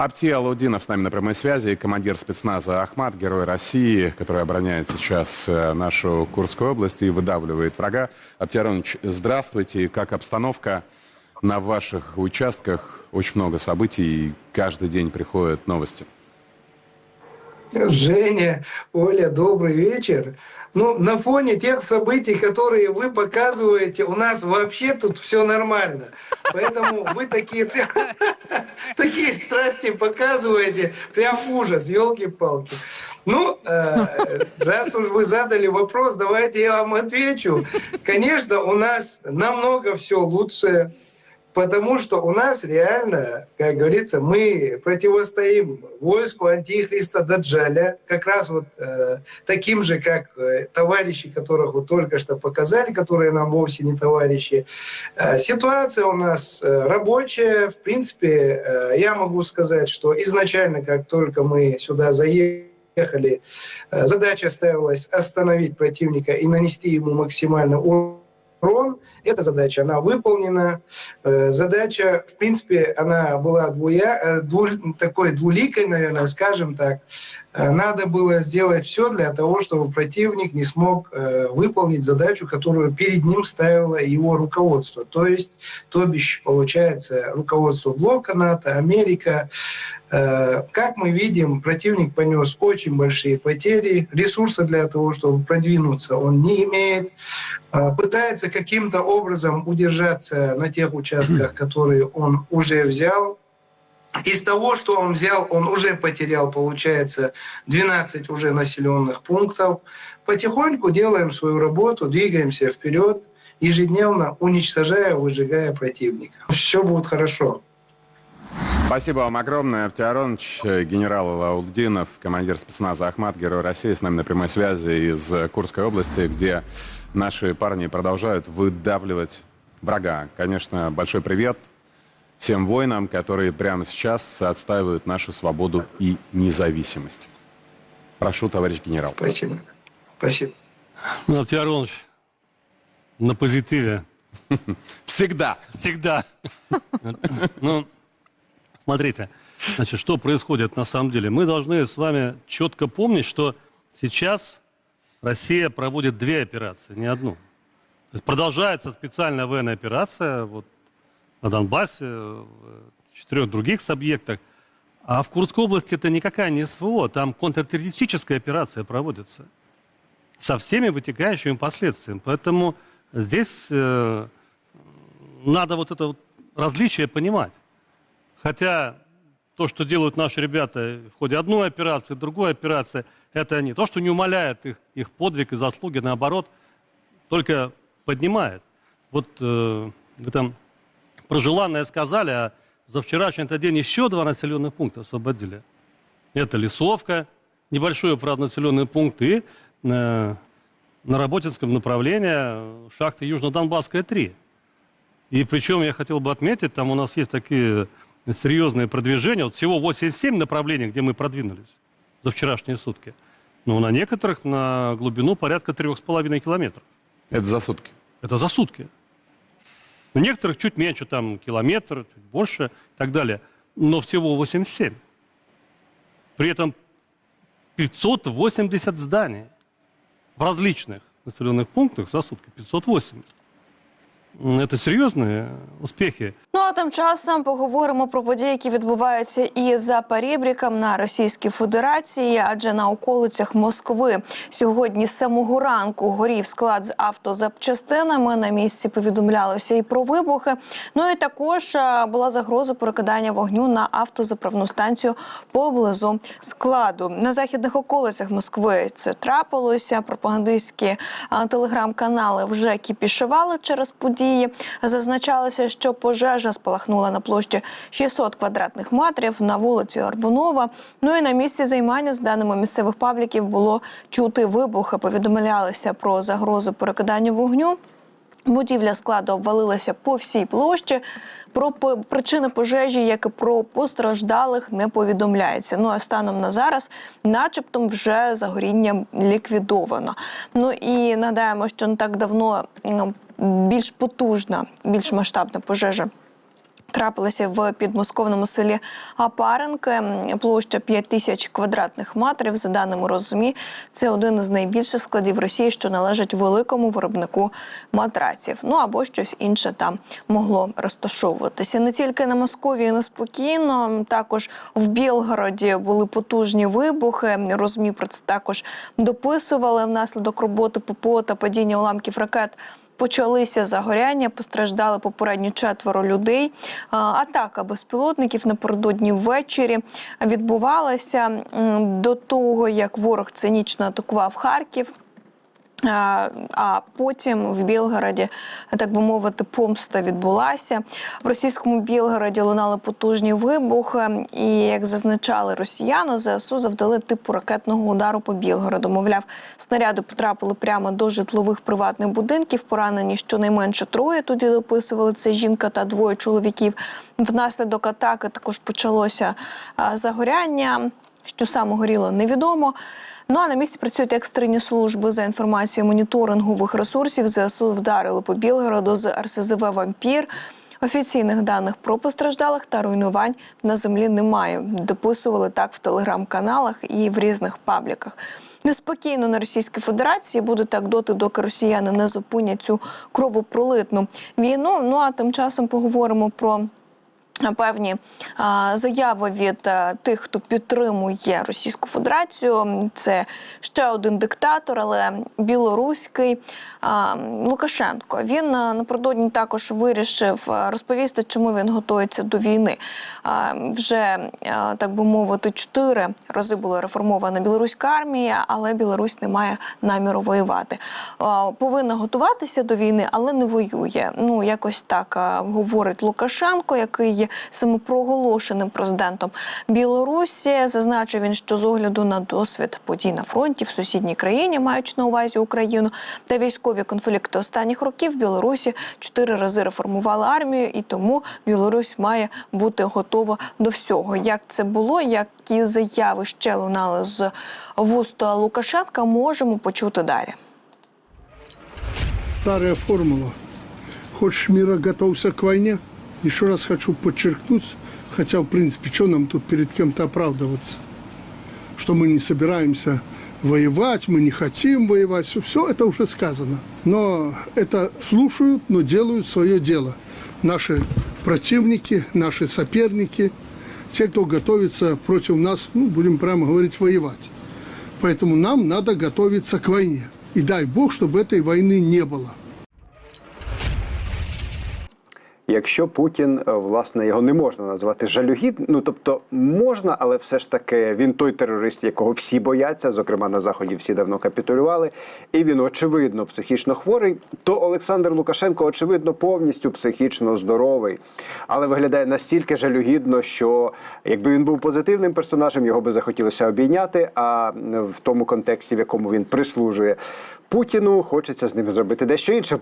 Апти Алаудинов с нами на прямой связи, командир спецназа Ахмат, герой России, который обороняет сейчас э, нашу Курскую область и выдавливает врага. Апти Аронович, здравствуйте. Как обстановка на ваших участках? Очень много событий, каждый день приходят новости. Женя, Оля, добрый вечер. Ну, на фоне тех событий, которые вы показываете, у нас вообще тут все нормально. Поэтому вы такие такие страсти показываете, прям ужас, елки-палки. Ну, э, раз уж вы задали вопрос, давайте я вам отвечу. Конечно, у нас намного все лучше, Потому что у нас реально, как говорится, мы противостоим войску антихриста Даджаля, как раз вот э, таким же, как э, товарищи, которых вы только что показали, которые нам вовсе не товарищи. Э, ситуация у нас э, рабочая. В принципе, э, я могу сказать, что изначально, как только мы сюда заехали, э, задача ставилась остановить противника и нанести ему максимально урон. Эта задача, она выполнена. Э, Задача, в принципе, она была двуя, э, дву- такой двуликой, наверное, скажем так. Э, Надо было сделать все для того, чтобы противник не смог выполнить задачу, которую перед ним ставило его руководство. То есть, то бишь, получается, руководство блока НАТО, Америка. Э, Как мы видим, противник понес очень большие потери. Ресурса для того, чтобы продвинуться, он не имеет. Э, Пытается каким-то образом удержаться на тех участках, которые он уже взял. Из того, что он взял, он уже потерял, получается, 12 уже населенных пунктов. Потихоньку делаем свою работу, двигаемся вперед, ежедневно уничтожая, выжигая противника. Все будет хорошо. Спасибо вам огромное, Апти Аронович, э, генерал Алаудинов, командир спецназа Ахмат, герой России, с нами на прямой связи из э, Курской области, где наши парни продолжают выдавливать врага. Конечно, большой привет всем воинам, которые прямо сейчас отстаивают нашу свободу и независимость. Прошу, товарищ генерал. Спасибо. Спасибо. Ну, Апти Аронович, на позитиве. Всегда. Всегда. Ну, смотрите, значит, что происходит на самом деле. Мы должны с вами четко помнить, что сейчас Россия проводит две операции, не одну. То есть продолжается специальная военная операция вот, на Донбассе, в четырех других субъектах. А в Курской области это никакая не СВО, там контртеррористическая операция проводится со всеми вытекающими последствиями. Поэтому здесь э, надо вот это вот различие понимать. Хотя то, что делают наши ребята в ходе одной операции, другой операции, это не то, что не умаляет их, их подвиг и заслуги, наоборот, только поднимает. Вот э, вы там про желанное сказали, а за вчерашний этот день еще два населенных пункта освободили. Это Лесовка, небольшой, правда, населенный пункт, и э, на Работинском направлении шахта Южно-Донбасская 3. И причем я хотел бы отметить, там у нас есть такие серьезные продвижения. Вот всего 87 направлений, где мы продвинулись за вчерашние сутки. Но на некоторых на глубину порядка 3,5 километров. Это за сутки. Это за сутки. На некоторых чуть меньше, там километр, чуть больше и так далее. Но всего 87. При этом 580 зданий в различных населенных пунктах за сутки. 580. М, Это серьезные успехи. Тим часом поговоримо про події, які відбуваються і за перебріком на Російській Федерації, адже на околицях Москви сьогодні з самого ранку горів склад з автозапчастинами. На місці повідомлялося і про вибухи. Ну і також е, була загроза перекидання вогню на автозаправну станцію поблизу складу. На західних околицях Москви це трапилося. Пропагандистські е, телеграм-канали вже кіпішували через події. Зазначалося, що пожежа спалахнула на площі 600 квадратних метрів на вулиці Арбунова. Ну і на місці займання, з даними місцевих пабліків, було чути вибухи. Повідомлялося про загрозу перекидання вогню. Будівля складу обвалилася по всій площі. Про причини пожежі, як і про постраждалих, не повідомляється. Ну а станом на зараз, начебто, вже загоріння ліквідовано. Ну і нагадаємо, що не так давно більш потужна, більш масштабна пожежа Трапилася в підмосковному селі Апаренки. Площа 5 тисяч квадратних метрів. За даними розумі, це один із найбільших складів Росії, що належить великому виробнику матраців. Ну або щось інше там могло розташовуватися. Не тільки на Московії неспокійно, також в Білгороді були потужні вибухи. Розумі про це також дописували внаслідок роботи ППО та падіння уламків ракет. Почалися загоряння, постраждали попередньо четверо людей. Атака безпілотників напередодні ввечері відбувалася до того, як ворог цинічно атакував Харків. А, потім в Білгороді, так би мовити, помста відбулася. В російському Білгороді лунали потужні вибухи, і як зазначали росіяни, ЗСУ завдали типу ракетного удару по Білгороду. Мовляв, снаряди потрапили прямо до житлових приватних будинків. Поранені щонайменше троє. Тоді дописували це жінка та двоє чоловіків. Внаслідок атаки також почалося загоряння. Що саме горіло, невідомо. Ну а на місці працюють екстрені служби за інформацією моніторингових ресурсів. ЗСУ вдарили по Білгороду з РСЗВ Вампір. Офіційних даних про постраждалих та руйнувань на землі немає. Дописували так в телеграм-каналах і в різних пабліках. Неспокійно на Російській Федерації буде так доти, доки росіяни не зупинять цю кровопролитну війну. Ну а тим часом поговоримо про певні заяви від тих, хто підтримує Російську Федерацію. Це ще один диктатор, але білоруський Лукашенко. Він а, напередодні також вирішив розповісти, чому він готується до війни. Вже так би мовити, чотири рази була реформована білоруська армія, але Білорусь не має наміру воювати. Повинна готуватися до війни, але не воює. Ну якось так говорить Лукашенко, який самопроголошеним президентом Білорусі. Зазначив він, що з огляду на досвід подій на фронті в сусідній країні, маючи на увазі Україну та військові конфлікти останніх років, в Білорусі чотири рази реформували армію, і тому Білорусь має бути готова до всього. Як це було, які заяви ще лунали з вуста Лукашенка, можемо почути далі. Старая формула. Хочешь мира, готовься к войне. Еще раз хочу подчеркнуть, хотя, в принципе, что нам тут перед кем-то оправдываться, что мы не собираемся воевать, мы не хотим воевать, все, это уже сказано. Но это слушают, но делают свое дело. Наши противники, наши соперники, те, кто готовится против нас, ну, будем прямо говорить, воевать. Поэтому нам надо готовиться к войне. И дай Бог, чтобы этой войны не было. Якщо Путін, е, власне, його не можна назвати жалюгідним, ну тобто можна, але все ж таки він той терорист, якого всі бояться, зокрема на заході всі давно капітулювали, і він очевидно психічно хворий, то Олександр Лукашенко очевидно повністю психічно здоровий, але виглядає настільки жалюгідно, що якби він був позитивним персонажем, його би захотілося обійняти. А в тому контексті, в якому він прислужує Путіну, хочеться з ним зробити дещо інше.